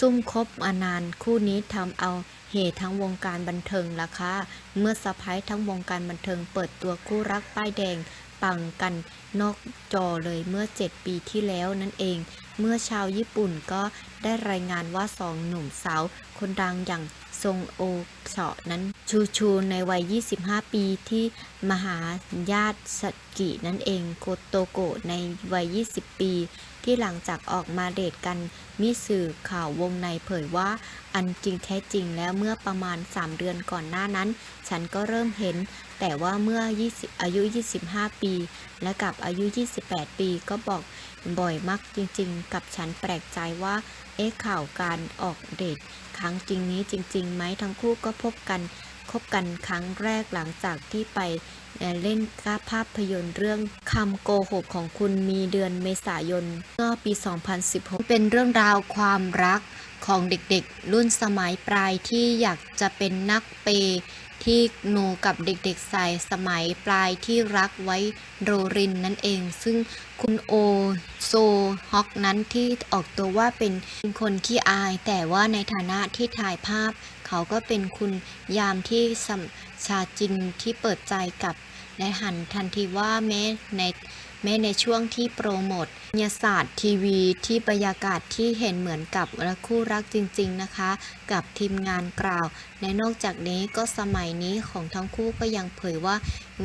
ซุ่มคบมานานคู่นี้ทำเอาเหตุทั้งวงการบันเทิงละค่ะ เมื่อสะพ้ายทั้งวงการบันเทิงเปิดตัวคู่รักป้ายแดงปังกันนอกจอเลยเมื่อ 7 ปีที่แล้วนั่นเอง เมื่อชาวญี่ปุ่นก็ได้รายงานว่าสองหนุ่มสาว คนดังอย่างซงโอเฉาะนั้นชูชูในวัย 25 ปีที่มหาญาติกินั่นเองโคโตโกะในวัย 20 ปี ที่หลังจากออกมาเดทกัน มีสื่อข่าววงในเผยว่า อันจริงแท้จริงแล้วเมื่อประมาณ 3 เดือนก่อนหน้านั้น ฉันก็เริ่มเห็น แต่ว่าเมื่อ 20 อายุ 25 ปี และกับอายุ 28 ปีก็บอกบ่อยมากจริงๆ กับฉันแปลกใจว่า เอ๊ะข่าวการออกเดทครั้งจริงนี้จริงๆไหมทั้งคู่ก็พบกัน คบกันครั้งแรกหลังจากที่ไปเอ่อเล่นภาพยนตร์เรื่องคำโกหกของคุณมีเดือนเมษายนเมื่อปี 2016 เป็นเรื่องราวความรัก ของเด็กๆ รุ่นสมัยปลายที่อยากจะเป็นนักเปย์ที่หนูกับเด็กๆใส่สมัยปลายที่รักไว้โรรินนั่นเอง ซึ่งคุณโอโซฮอกนั้นที่ออกตัวว่าเป็นคนขี้อาย แต่ว่าในฐานะที่ถ่ายภาพ เขาก็เป็นคุณยามที่สัมชาจินที่เปิดใจกับและหันทันทีว่าแม้ใน แม้ในช่วงที่โปรโมทนิยศาสตร์ทีวีที่บรรยากาศที่เห็นเหมือนกับรคู่รักจริง ๆนะคะ กับทีมงานกล่าว และนอกจากนี้ก็สมัยนี้ของทั้งคู่ก็ยังเผยว่า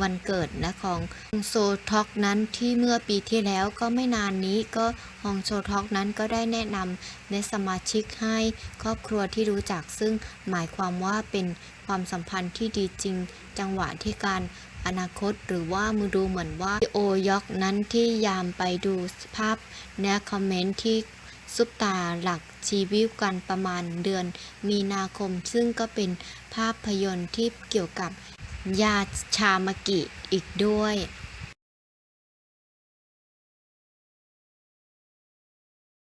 วันเกิดนะของฮองโซท็อกนั้นที่เมื่อปีที่แล้วก็ไม่นานนี้ก็ฮองโซท็อกนั้นก็ได้แนะนำในสมาชิกให้ครอบครัวที่รู้จักซึ่งหมายความว่าเป็นความสัมพันธ์ที่ดีจริง จังหวะที่การ อนาคต หรือว่ามือดูเหมือนว่าโอยอกนั้นที่ยามไปดูภาพแนื้อคอมเมนต์ที่ซุปตาหลักชีวิวกันประมาณเดือนมีนาคม ซึ่งก็เป็นภาพยนตร์ที่เกี่ยวกับยาชามากิอีกด้วย